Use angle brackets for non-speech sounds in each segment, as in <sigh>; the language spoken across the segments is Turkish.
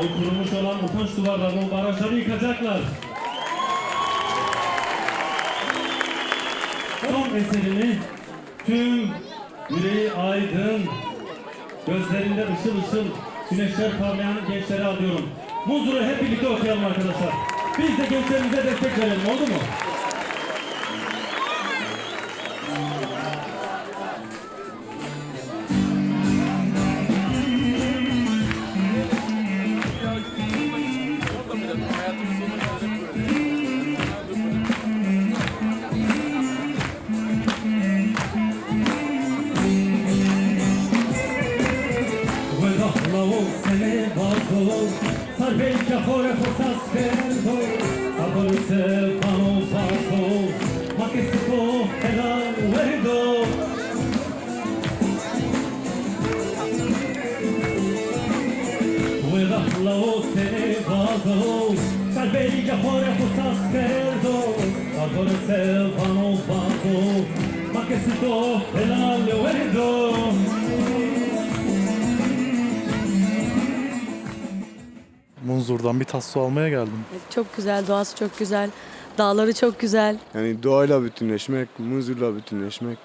O kurumuş olan utanç duvarlarını, o barajları yıkacaklar. Son eserini tüm yüreği aydın, gözlerinde ışıl ışıl güneşler parlayan gençlere alıyorum. Muzur'u hep birlikte okuyalım arkadaşlar. Biz de gençlerimize destek verelim oldu mu? levantou Sorvete afora forças fervor Saborecer palom falsou Ma che si può e la guardò Quella que se vazou Sorvete afora forças fervor Saborecer palom falsou Ma che si può e la guardò Munzur'dan bir tas su almaya geldim. Çok güzel, doğası çok güzel. Dağları çok güzel. Yani doğayla bütünleşmek, muzurla bütünleşmek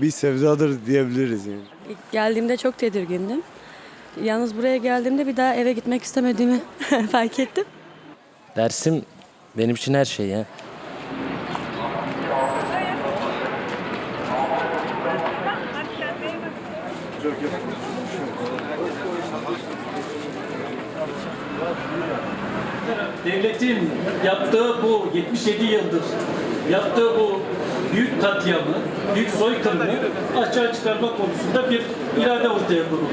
bir sevdadır diyebiliriz yani. İlk geldiğimde çok tedirgindim. Yalnız buraya geldiğimde bir daha eve gitmek istemediğimi <laughs> fark ettim. Dersim benim için her şey ya. Devletin yaptığı bu 77 yıldır yaptığı bu büyük katliamı, büyük soykırımı açığa çıkarmak konusunda bir irade ortaya kuruldu.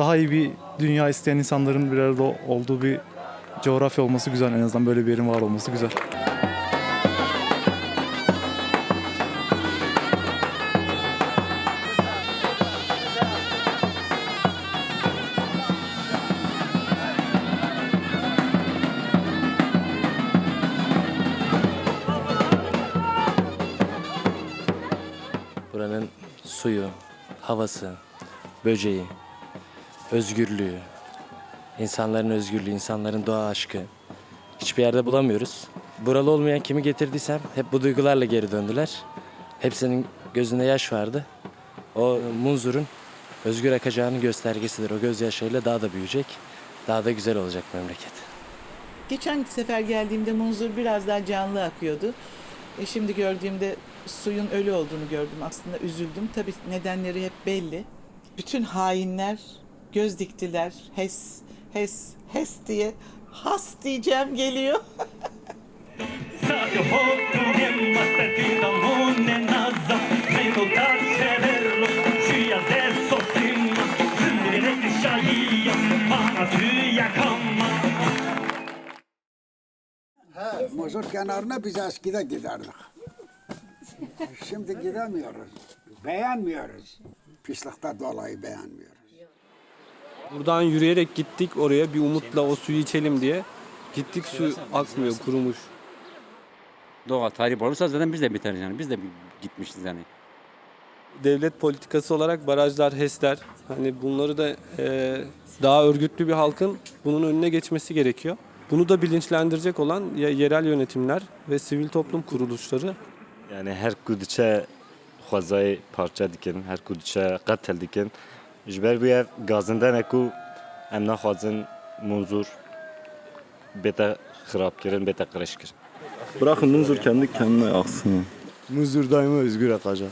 Daha iyi bir dünya isteyen insanların bir arada olduğu bir coğrafya olması güzel. En azından böyle bir yerin var olması güzel. Buranın suyu, havası, böceği, özgürlüğü, insanların özgürlüğü, insanların doğa aşkı hiçbir yerde bulamıyoruz. Buralı olmayan kimi getirdiysem hep bu duygularla geri döndüler. Hepsinin gözünde yaş vardı. O munzurun özgür akacağının göstergesidir. O gözyaşlarıyla daha da büyüyecek. Daha da güzel olacak memleket. Geçen sefer geldiğimde Munzur biraz daha canlı akıyordu. E şimdi gördüğümde suyun ölü olduğunu gördüm. Aslında üzüldüm. Tabii nedenleri hep belli. Bütün hainler göz diktiler. Hes, hes, hes diye. Has diyeceğim geliyor. <laughs> Muzur kenarına biz eskide giderdik. Şimdi gidemiyoruz. Beğenmiyoruz. Pislikten dolayı beğenmiyoruz. Buradan yürüyerek gittik oraya bir umutla o suyu içelim diye. Gittik su akmıyor kurumuş. Doğa tahrip olursa zaten biz de biteriz yani. Biz de gitmişiz yani. Devlet politikası olarak barajlar, HES'ler hani bunları da e, daha örgütlü bir halkın bunun önüne geçmesi gerekiyor. Bunu da bilinçlendirecek olan ya- yerel yönetimler ve sivil toplum kuruluşları Yani her kudiçe xwezayê parça dikin, her kudiçe qetel dikin. Ji ber wê gazinden e ku em naxwazin munzur bête xirabkirin, bête qirêjkirin. Bırakın Munzur kendi kendine aksın. Muzur daima özgür akacak.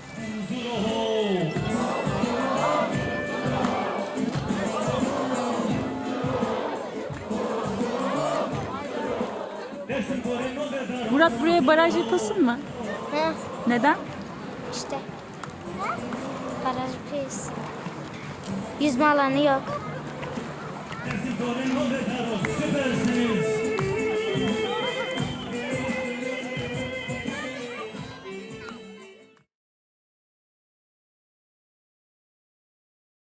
Murat buraya baraj yapasın mı? He, Neden? işte. Baraj pis. Yüzme alanı yok.